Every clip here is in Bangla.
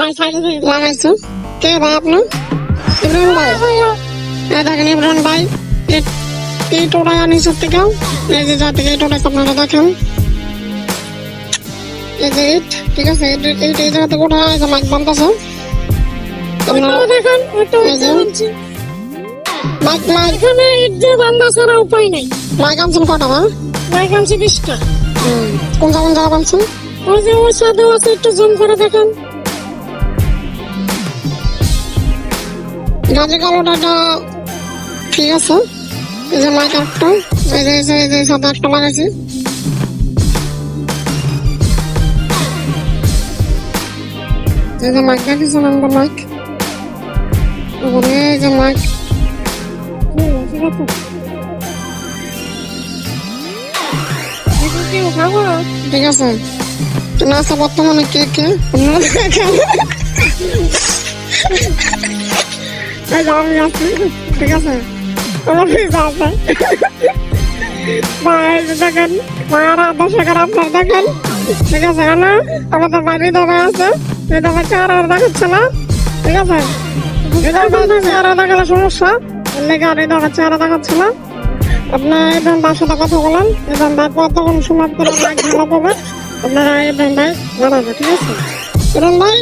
ভাই সাইডে লাগাইছো? কে ভাই আপনি? ইব্রাহিম ভাই। এই দেখেন ইব্রাহিম ভাই এই- এই টোটাই আনিস থেকেও এই যে যা থেকে এই আপনারা দেখেন। এই যে ইট ঠিক আছে? এই এই জায়গা থেকে ওঠা যে মাইক বানতেছে আপনারা দেখেন এই যে। Mic mic. এখানে ইট দিয়ে বান্ধা ছাড়া উপায় নাই। মাইক আনছেন কটা ভাই? বাইক আনছি বিশটা। কোন জায়গা কোন জায়গা বানছেন ওই যে ওই সাথে আছে একটু জুম করে দেখেন। গাজে কালোটা ঠিক আছে? এই যে মাইক একটা এই যে এই যে সাদা একটা লাগাইছি। এই যে মাইক দেখেছেন আমাদের মাইক এই যে মাইক ঠিক আছে ঠিক আছে। তুমি আছে বর্তমানে কে কে। এই আমি আছি ঠিক আছে ভাই দেখেন মারা দর্শকের আপনার দেখেন ঠিক আছে না আমাদের বাড়ি দমে আছে এই দমে চেহারা দেখাচ্ছে ঠিক আছে চেহারা দেখালে সমস্যা আর এই দমে চেহারা দেখাচ্ছে না আপনি এবং তার সাথে কথা বলেন এবং তারপর তখন সমাজ করে মাইক ভালো পাবেন আপনারা এবং ভাই ঠিক আছে ভাই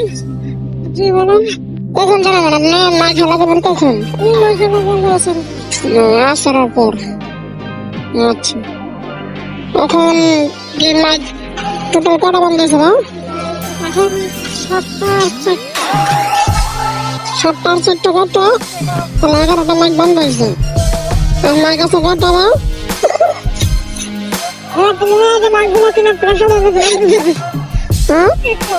বলুন কখন জানাবেন আপনি মাইক ভালো পাবেন কখন এই মাইকের বন্ধ আছে। আসার পর। আচ্ছা। এখন কি মাইক টোটাল কটা বন্ধ হয়েছে না এখন সাতটা চারটা। সাতটার চারটা কটা? তাহলে এগারোটা মাইক বন্ধ হয়েছে। আর মাইক আছে কটা না মনে হয় যে মাইকগুলো কিনে প্রেশার হ্যাঁ? দেখেছেন এটা